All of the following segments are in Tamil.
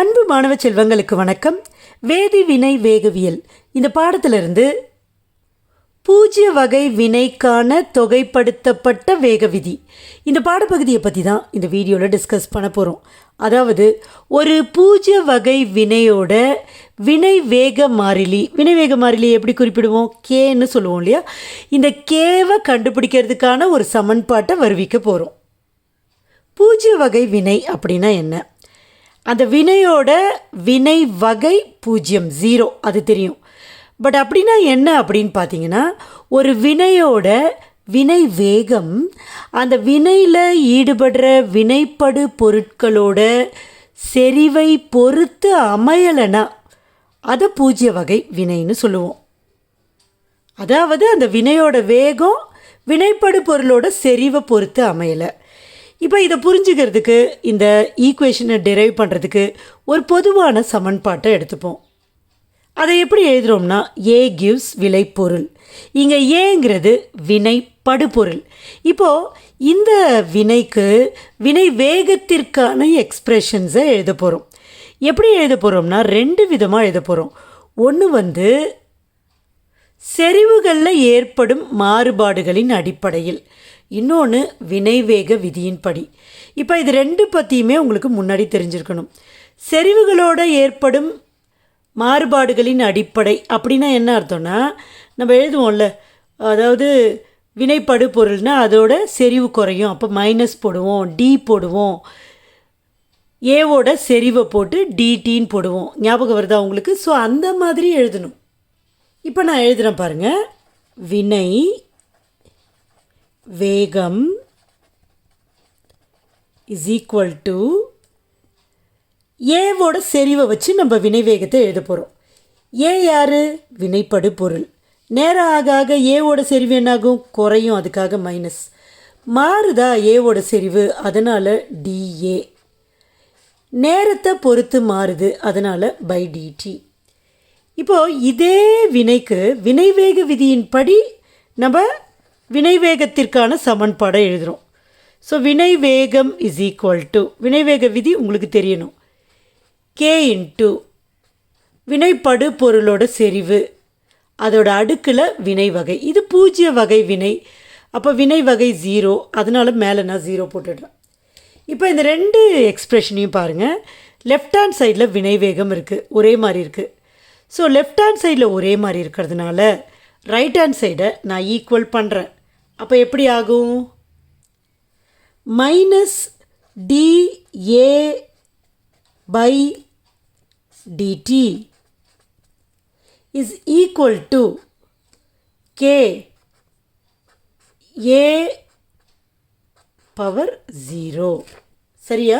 அன்பு மாணவ செல்வங்களுக்கு வணக்கம். வேதி வினை வேகவியல். இந்த பாடத்திலிருந்து பூஜ்ய வகை வினைக்கான தொகைப்படுத்தப்பட்ட வேக விதி இந்த பாடப்பகுதியை பற்றி தான் இந்த வீடியோவில் டிஸ்கஸ் பண்ண போகிறோம் அதாவது ஒரு பூஜ்ய வகை வினையோட வினை வேக மாறிலி. வினை வேக மாறிலி எப்படி குறிப்பிடுவோம்? கேன்னு சொல்லுவோம் இல்லையா? இந்த கேவை கண்டுபிடிக்கிறதுக்கான ஒரு சமன்பாட்டை வருவிக்க போகிறோம் பூஜ்ய வகை வினை அப்படின்னா என்ன? அந்த வினையோட வினை வகை பூஜ்ஜியம் ஜீரோ அது தெரியும். பட் அப்படின்னா என்ன அப்படின்னு பார்த்தீங்கன்னா ஒரு வினையோட வினை வேகம் அந்த வினையில் ஈடுபடுற வினைப்படு பொருட்களோட செறிவை பொறுத்து அமையலைன்னா அதை பூஜ்ய வகை வினைன்னு சொல்லுவோம். அதாவது அந்த வினையோட வேகம் வினைப்படு பொருளோட செறிவை பொறுத்து அமையலை. இப்போ இதை புரிஞ்சுக்கிறதுக்கு இந்த ஈக்குவேஷனை டெரைவ் பண்ணுறதுக்கு ஒரு பொதுவான சமன்பாட்டை எடுத்துப்போம். அதை எப்படி எழுதுகிறோம்னா ஏ கிவ்ஸ் விளைபொருள். இங்கே ஏங்கிறது வினை படுபொருள். இப்போது இந்த வினைக்கு வினை வேகத்திற்கான எக்ஸ்ப்ரெஷன்ஸை எழுத போகிறோம் எப்படி எழுத போகிறோம்னா ரெண்டு விதமாக எழுத போகிறோம் ஒன்று வந்து செறிவுகளில் ஏற்படும் மாறுபாடுகளின் அடிப்படையில். இன்னொன்று வினைவேக விதியின்படி. இப்போ இது ரெண்டு பற்றியுமே உங்களுக்கு முன்னாடி தெரிஞ்சிருக்கணும். செறிவுகளோட ஏற்படும் மாறுபாடுகளின் அடிப்படை அப்படின்னா என்ன அர்த்தம்னா நம்ம எழுதுவோம்ல அதாவது வினைப்படு பொருள்னா அதோட செறிவு குறையும். அப்போ மைனஸ் போடுவோம் டி போடுவோம். ஏவோட செறிவை போட்டு டிடின்னு போடுவோம். ஞாபகம் வருதா உங்களுக்கு? ஸோ அந்த மாதிரி எழுதணும். இப்போ நான் எழுதுகிறேன் பாருங்கள் வினை வேகம் இஸ் ஈக்குவல் டு ஏவோட செறிவை வச்சு நம்ம வினை வேகத்தை எழுத போகிறோம் ஏ யார்? வினைப்படு பொருள். நேரம் ஆக ஆக ஏவோட செறிவு என்னாகும்? குறையும் அதுக்காக மைனஸ் மாறுதா ஏவோட செறிவு? அதனால் டிஏ நேரத்தை பொறுத்து மாறுது அதனால் பை டிடி இப்போது இதே வினைக்கு வினைவேக விதியின்படி நம்ம வினைவேகத்திற்கான சமன்பாடை எழுதுகிறோம் ஸோ வினைவேகம் இஸ் ஈக்குவல் டு வினைவேக விதி உங்களுக்கு தெரியணும். கே இன்ட்டு வினைப்படு பொருளோட செறிவு அதோட அடுக்கில் வினை வகை. இது பூஜ்ய வகை வினை. அப்போ வினை வகை ஜீரோ அதனால மேலே நான் ஜீரோ போட்டுடுறேன். இப்போ இந்த ரெண்டு எக்ஸ்ப்ரெஷனையும் பாருங்கள் லெஃப்ட் ஹேண்ட் சைடில் வினைவேகம் இருக்குது ஒரே மாதிரி இருக்குது ஸோ லெஃப்ட் ஹேண்ட் சைடில் ஒரே மாதிரி இருக்கிறதுனால ரைட் ஹேண்ட் சைடை நான் ஈக்குவல் பண்ணுறேன் அப்போ எப்படி ஆகும்? Minus dA by dt is equal to k A power zero சரியா?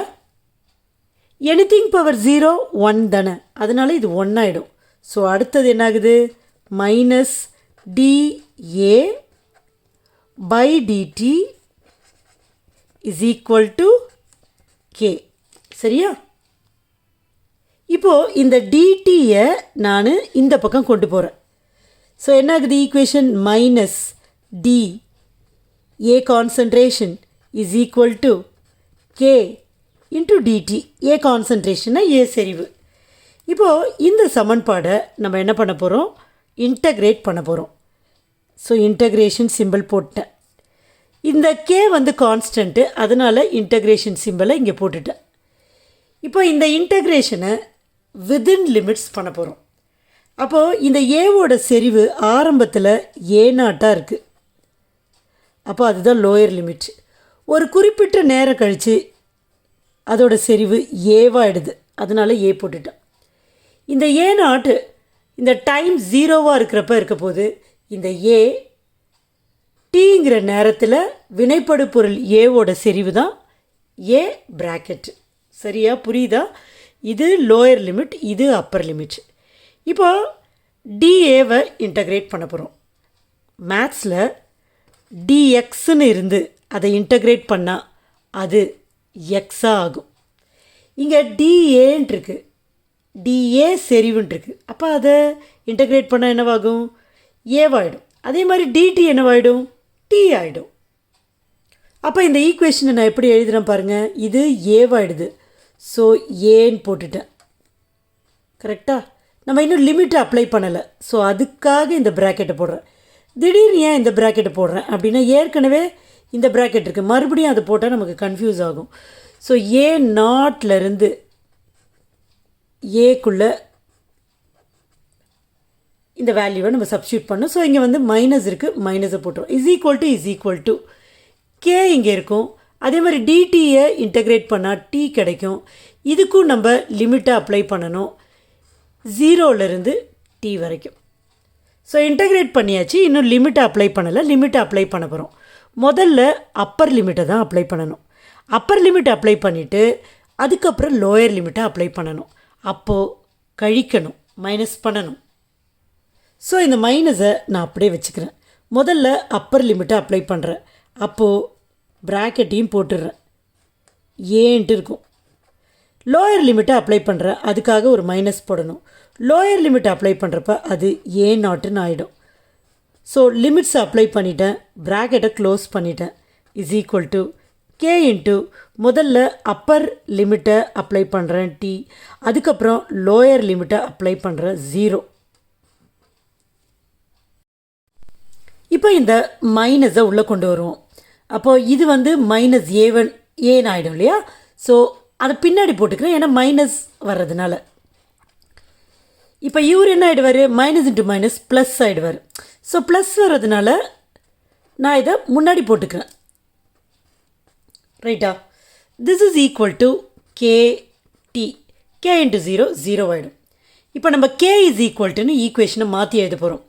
எனிதிங் பவர் ஜீரோ ஒன் தானே. அதனால இது ஒன் ஆகிடும் ஸோ அடுத்தது என்னாகுது? Minus dA by dt is equal to k சரியா? இப்போது இந்த டிடியை நான் இந்த பக்கம் கொண்டு போகிறேன் ஸோ என்ன ஆகுது equation minus d A concentration is equal to k into dt A கான்சன்ட்ரேஷன்னா A செறிவு. இப்போது இந்த சமன்பாடை நம்ம என்ன பண்ண போகிறோம் இன்டகிரேட் பண்ண போகிறோம் ஸோ இன்டகிரேஷன் சிம்பிள் போட்டேன். இந்த கே வந்து கான்ஸ்டன்ட்டு அதனால் இன்டக்ரேஷன் சிம்பிளை இங்கே போட்டுட்டேன். இப்போ இந்த இன்டக்ரேஷனை வித்தின் லிமிட்ஸ் பண்ண போகிறோம் அப்போது இந்த ஏவோட செறிவு ஆரம்பத்தில் ஏ நாட்டாக இருக்குது அப்போ அதுதான் லோயர் லிமிட் ஒரு குறிப்பிட்ட நேரம் கழித்து அதோட செறிவு ஏவாயிடுது அதனால் ஏ போட்டுட்டேன். இந்த ஏ நாட்டு இந்த டைம் ஜீரோவாக இருக்கிறப்ப இருக்க போது இந்த ஏ டீங்கிற நேரத்தில் வினைப்படு பொருள் ஏவோட செறிவு தான் ஏ ப்ராக்கெட் சரியா? புரியுதா? இது லோயர் லிமிட் இது அப்பர் லிமிட் இப்போ டிஏவை இன்டகிரேட் பண்ண போகிறோம் மேத்ஸில் டிஎக்ஸ்னு இருந்து அதை இன்டகிரேட் பண்ணால் அது எக்ஸாக ஆகும். இங்கே டிஏன்ட்ருக்கு டிஏ செறிவுன்ட்ருக்கு அப்போ அதை இன்டகிரேட் பண்ணால் என்னவாகும்? ஏவாயிடும் அதே மாதிரி டிடி என்னவாயிடும்? டி ஆகிடும் அப்போ இந்த ஈக்குவேஷனை நான் எப்படி எழுதுகிறேன் பாருங்கள் இது ஏவாயிடுது ஸோ ஏன்னு போட்டுட்டேன். கரெக்டாக நம்ம இன்னும் லிமிட்டை அப்ளை பண்ணலை. ஸோ அதுக்காக இந்த ப்ராக்கெட்டை போடுறேன். திடீர்னு ஏன் இந்த ப்ராக்கெட்டை போடுறேன்? அப்படின்னா ஏற்கனவே இந்த ப்ராக்கெட் இருக்குது மறுபடியும் அதை போட்டால் நமக்கு கன்ஃபியூஸ் ஆகும். ஸோ ஏ நாட்லேருந்து ஏக்குள்ளே இந்த வேல்யூவை நம்ம சப்ஸ்டியூட் பண்ணோம் ஸோ இங்கே வந்து மைனஸ் இருக்குது மைனஸை போட்டுரும் is equal to is equal to k இங்கே இருக்கும். அதே மாதிரி டிடியை இன்டகிரேட் பண்ணால் டி கிடைக்கும். இதுக்கும் நம்ம லிமிட்டை அப்ளை பண்ணணும். ஜீரோலேருந்து டி வரைக்கும். ஸோ இன்டகிரேட் பண்ணியாச்சு. இன்னும் லிமிட்டை அப்ளை பண்ணலை. லிமிட்டை அப்ளை பண்ண போகிறோம் முதல்ல அப்பர் லிமிட்டை தான் அப்ளை பண்ணணும். அப்பர் லிமிட் அப்ளை பண்ணிவிட்டு அதுக்கப்புறம் லோயர் லிமிட்டை அப்ளை பண்ணணும். அப்போது கழிக்கணும். மைனஸ் பண்ணணும். ஸோ இந்த மைனஸை நான் அப்படியே வச்சுக்கிறேன். முதல்ல அப்பர் லிமிட்டை அப்ளை பண்ணுறேன் அப்போது ப்ராக்கெட்டையும் போட்டுடுறேன். ஏன்ட்டு இருக்கும். லோயர் லிமிட்டை அப்ளை பண்ணுறேன் அதுக்காக ஒரு மைனஸ் போடணும். லோயர் லிமிட் அப்ளை பண்ணுறப்ப அது ஏ நாட்டுன்னு ஆகிடும் ஸோ லிமிட்ஸ் அப்ளை பண்ணிட்டேன். ப்ராக்கெட்டை க்ளோஸ் பண்ணிட்டேன். Is equal to k into முதல்ல அப்பர் லிமிட்டை அப்ளை பண்ணுறேன் டி அதுக்கப்புறம் லோயர் லிமிட்டை அப்ளை பண்ணுறேன் ஜீரோ இப்போ இந்த மைனஸை உள்ளே கொண்டு வருவோம். அப்போது இது வந்து மைனஸ் ஏவன் ஏன்னு ஆகிடும் இல்லையா? ஸோ அதை பின்னாடி போட்டுக்கிறேன். ஏன்னா மைனஸ் வர்றதுனால. இப்போ இவர் என்ன ஆகிடுவார் மைனஸ் இன்ட்டு மைனஸ் ப்ளஸ் ஆகிடுவார் ஸோ ப்ளஸ் வர்றதுனால நான் இதை முன்னாடி போட்டுக்கிறேன். ரைட்டா this is equal to k t k into zero zero ஆகிடும் இப்போ நம்ம கே இஸ் ஈக்குவல் டுன்னு ஈக்குவேஷனை மாற்றி எழுத போகிறோம்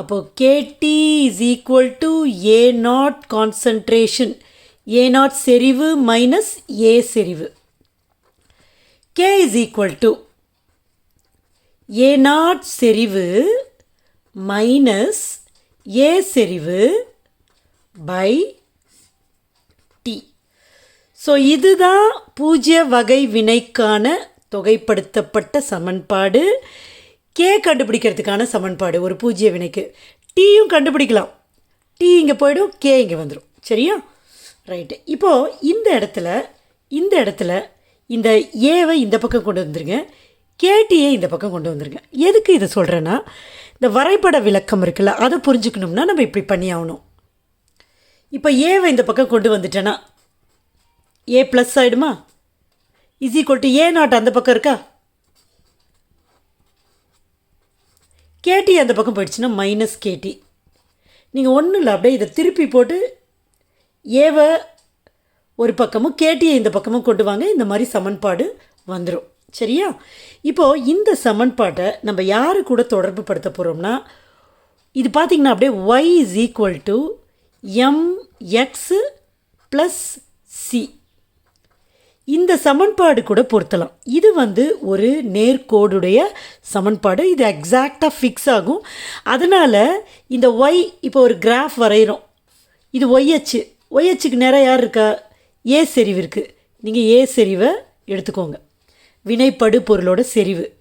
அப்போது kt is equal to A naught concentration A naught செறிவு மைனஸ் ஏ செறிவு. K is equal to A naught செறிவு மைனஸ் ஏ செறிவு பை டி ஸோ இதுதான் பூஜ்ய வகை வினைக்கான தொகைப்படுத்தப்பட்ட சமன்பாடு. கே கண்டுபிடிக்கிறதுக்கான சமன்பாடு ஒரு பூஜ்ய வினைக்கு. டீயும் கண்டுபிடிக்கலாம். டீ இங்கே போயிடும் கே இங்கே வந்துடும் சரியா? ரைட்டு இப்போது இந்த இடத்துல இந்த இடத்துல இந்த ஏவை இந்த பக்கம் கொண்டு வந்துருங்க. கேடியை இந்த பக்கம் கொண்டு வந்துருங்க. எதுக்கு இதை சொல்கிறேன்னா இந்த வரைபட விளக்கம் இருக்குல்ல அதை புரிஞ்சுக்கணும்னா நம்ம இப்படி பண்ணி ஆகணும். இப்போ ஏவை இந்த பக்கம் கொண்டு வந்துட்டேன்னா A plus ஆகிடுமா is equal to A naught அந்த பக்கம் இருக்கா? கேடி அந்த பக்கம் போயிடுச்சுன்னா மைனஸ் கேடி நீங்கள் ஒன்றும் இல்லை அப்படியே இதை திருப்பி போட்டு ஏவை ஒரு பக்கமும் கேட்டியை இந்த பக்கமும் கொண்டு வாங்க இந்த மாதிரி சமன்பாடு வந்துடும் சரியா? இப்போது இந்த சமன்பாட்டை நம்ம யாரு கூட தொடர்பு படுத்த போகிறோம்னா இது பார்த்திங்கன்னா அப்படியே y is equal to m x plus c இந்த சமன்பாடு கூட பொருத்தலாம். இது வந்து ஒரு நேர்கோடுடைய சமன்பாடு. இது எக்ஸாக்டாக ஃபிக்ஸ் ஆகும். அதனால் இந்த ஒய் இப்போ ஒரு கிராஃப் வரைகிறோம் இது ஒய் அச்சு. ஒய் அச்சுக்கு நேரம் யார் இருக்கா? ஏ செறிவு இருக்குது நீங்கள் ஏ செறிவை எடுத்துக்கோங்க. வினைப்படு பொருளோட செறிவு.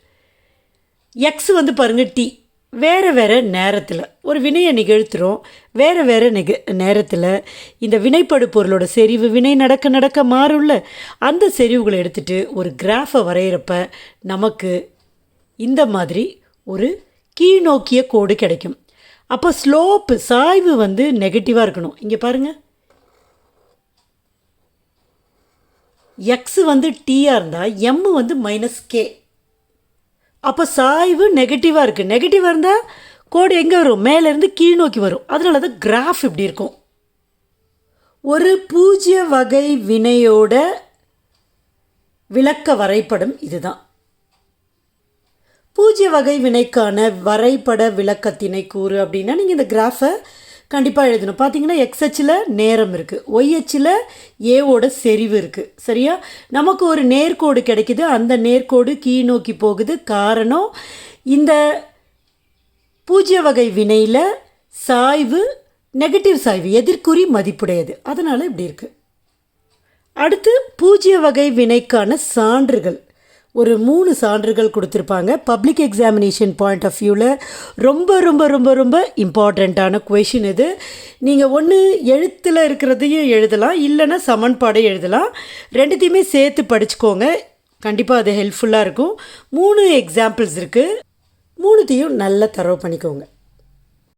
எக்ஸ் வந்து பாருங்கள் டி வேறு வேறு நேரத்தில் ஒரு வினையை நிகழ்த்துகிறோம் வேறு வேறு நிக நேரத்தில் இந்த வினைப்படு பொருளோட செறிவு வினை நடக்க நடக்க மாறும்ல. அந்த செறிவுகளை எடுத்துகிட்டு ஒரு கிராஃபை வரைகிறப்ப நமக்கு இந்த மாதிரி ஒரு கீழ்நோக்கிய கோடு கிடைக்கும். அப்போ ஸ்லோப்பு சாய்வு வந்து நெகட்டிவாக இருக்கணும். இங்கே பாருங்கள் எக்ஸு வந்து டீயாக இருந்தால் எம்மு வந்து மைனஸ் கே அப்போ சாய்வு நெகட்டிவாக இருக்குது நெகட்டிவாக இருந்தால் கோடு எங்கே வரும்? மேலேருந்து கீழ் நோக்கி வரும். அதனால தான் கிராஃப் இப்படி இருக்கும். ஒரு பூஜ்ய வகை வினையோட விளக்க வரைபடம் இதுதான். பூஜ்ய வகை வினைக்கான வரைபட விளக்கத்தினை கூறு அப்படின்னா நீங்கள் இந்த கிராஃபை கண்டிப்பாக எழுதணும். பார்த்தீங்கன்னா எக்ஸ் அச்சில் நேரம் இருக்குது ஒய் அச்சில் ஏவோட செறிவு இருக்குது சரியா? நமக்கு ஒரு நேர்கோடு கிடைக்குது. அந்த நேர்கோடு கீழ் நோக்கி போகுது. காரணம் இந்த பூஜ்ய வகை வினையில் சாய்வு நெகட்டிவ் சாய்வு எதிர்குறி மதிப்புடையது. அதனால் இப்படி இருக்குது அடுத்து பூஜ்ய வகை வினைக்கான சான்றுகள். ஒரு மூணு சான்றுகள் கொடுத்துருப்பாங்க. பப்ளிக் எக்ஸாமினேஷன் பாயிண்ட் ஆஃப் வியூவில் ரொம்ப ரொம்ப ரொம்ப ரொம்ப இம்பார்ட்டண்ட்டான கொஷின் இது. நீங்கள் ஒன்று எழுத்தில் இருக்கிறதையும் எழுதலாம் இல்லைன்னா சமன்பாடை எழுதலாம். ரெண்டுத்தையுமே சேர்த்து படிச்சுக்கோங்க. கண்டிப்பாக அது ஹெல்ப்ஃபுல்லாக இருக்கும். மூணு எக்ஸாம்பிள்ஸ் இருக்குது மூணுத்தையும் நல்லா தரவு பண்ணிக்கோங்க.